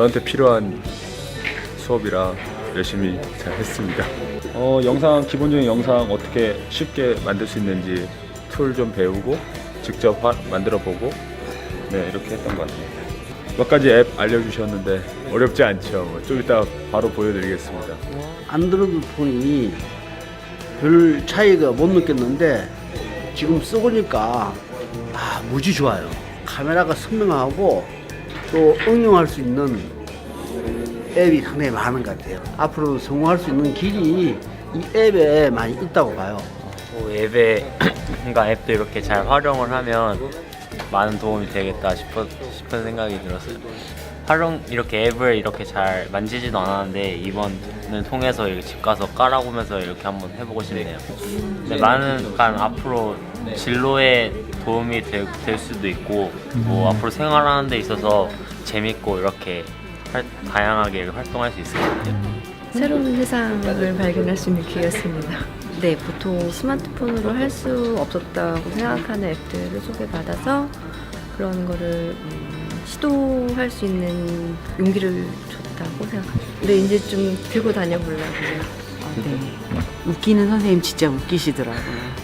저한테 필요한 수업이라 열심히 잘 했습니다. 어, 영상 기본적인 영상 어떻게 쉽게 만들 수 있는지 툴 좀 배우고 직접 화- 만들어 보고 네 이렇게 했던 것 같아요. 몇 가지 앱 알려주셨는데 어렵지 않죠. 뭐 좀 이따 바로 보여드리겠습니다. 안드로이드 폰이 별 차이가 못 느꼈는데 지금 써보니까 아 무지 좋아요. 카메라가 선명하고 또 응용할 수 있는 앱이 상당히 많은 것 같아요. 앞으로 성공할 수 있는 길이 이 앱에 많이 있다고 봐요. 뭐 앱에 그러니까 앱도 이렇게 잘 활용을 하면 많은 도움이 되겠다 싶어, 싶은 생각이 들었어요. 활용 이렇게 앱을 이렇게 잘 만지지도 않았는데 이번을 통해서 이렇게 집 가서 깔아보면서 이렇게 한번 해보고 싶네요. 근데 많은 약간 앞으로 진로에 도움이 될, 될 수도 있고 뭐 앞으로 생활하는 데 있어서 재밌고 이렇게 활- 다양하게 활동할 수 있을 것 같아요. 새로운 세상을 발견할 수 있는 기회였습니다. 네, 보통 스마트폰으로 할 수 없었다고 생각하는 앱들을 소개받아서 그런 거를 음, 시도할 수 있는 용기를 줬다고 생각합니다. 근데 이제 좀 들고 다녀보려고요. 네. 웃기는 선생님 진짜 웃기시더라고요.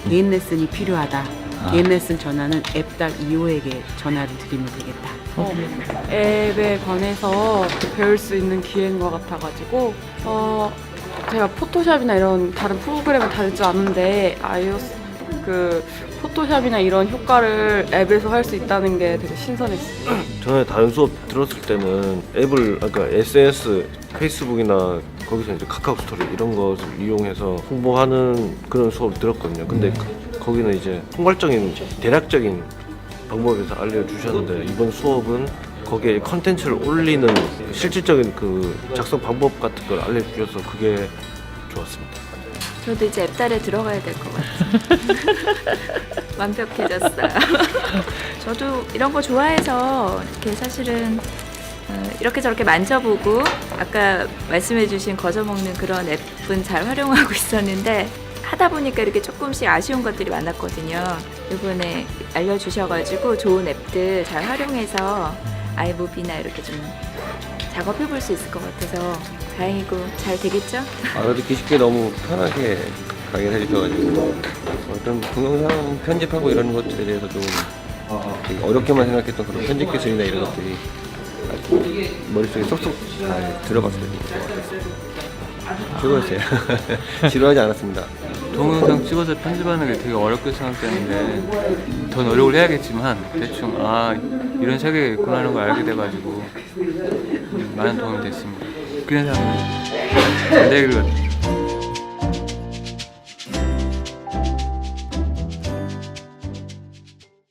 개인 레슨이 필요하다. 개인 레슨 전화는 앱달 2호에게 전화를 드리면 되겠다. 어, 앱에 관해서 배울 수 있는 기회인 것 같아가지고 어, 제가 포토샵이나 이런 다른 프로그램을 다룰 줄 아는데 iOS 그 포토샵이나 이런 효과를 앱에서 할 수 있다는 게 되게 신선했어요. 전에 다른 수업 들었을 때는 앱을 아까 SNS, 페이스북이나 거기서 이제 카카오 스토리 이런 것을 이용해서 홍보하는 그런 수업을 들었거든요. 근데 그- 거기는 이제 총괄적인 대략적인 방법에서 알려주셨는데 이번 수업은 거기에 컨텐츠를 올리는 실질적인 그 작성 방법 같은 걸 알려주셔서 그게 좋았습니다. 저도 이제 앱달에 들어가야 될 것 같아요. 완벽해졌어요. 저도 이런 거 좋아해서 이렇게 사실은 어, 이렇게 저렇게 만져보고 아까 말씀해주신 거저 먹는 그런 앱은 잘 활용하고 있었는데 하다 보니까 이렇게 조금씩 아쉬운 것들이 많았거든요. 이번에 알려주셔가지고 좋은 앱들 잘 활용해서 아이무비나 이렇게 좀 작업해 볼 수 있을 것 같아서 다행이고 잘 되겠죠? 알아듣기 쉽게 너무 편하게 강의를 해주셔가지고 어떤 동영상 편집하고 이런 것들에 대해서 좀 되게 어렵게만 생각했던 그런 편집 기술이나 이런 것들이 머릿속에 쏙쏙 잘 들어갔어요. 최고였어요. 지루하지 않았습니다. 동영상 찍어서 편집하는 게 되게 어렵게 생각되는데 더 노력을 해야겠지만 대충 아 이런 세계가 있구나 하는 걸 알게 돼가지고 음, 많은 도움이 됐습니다. 그런 생각입니다. 네, 그거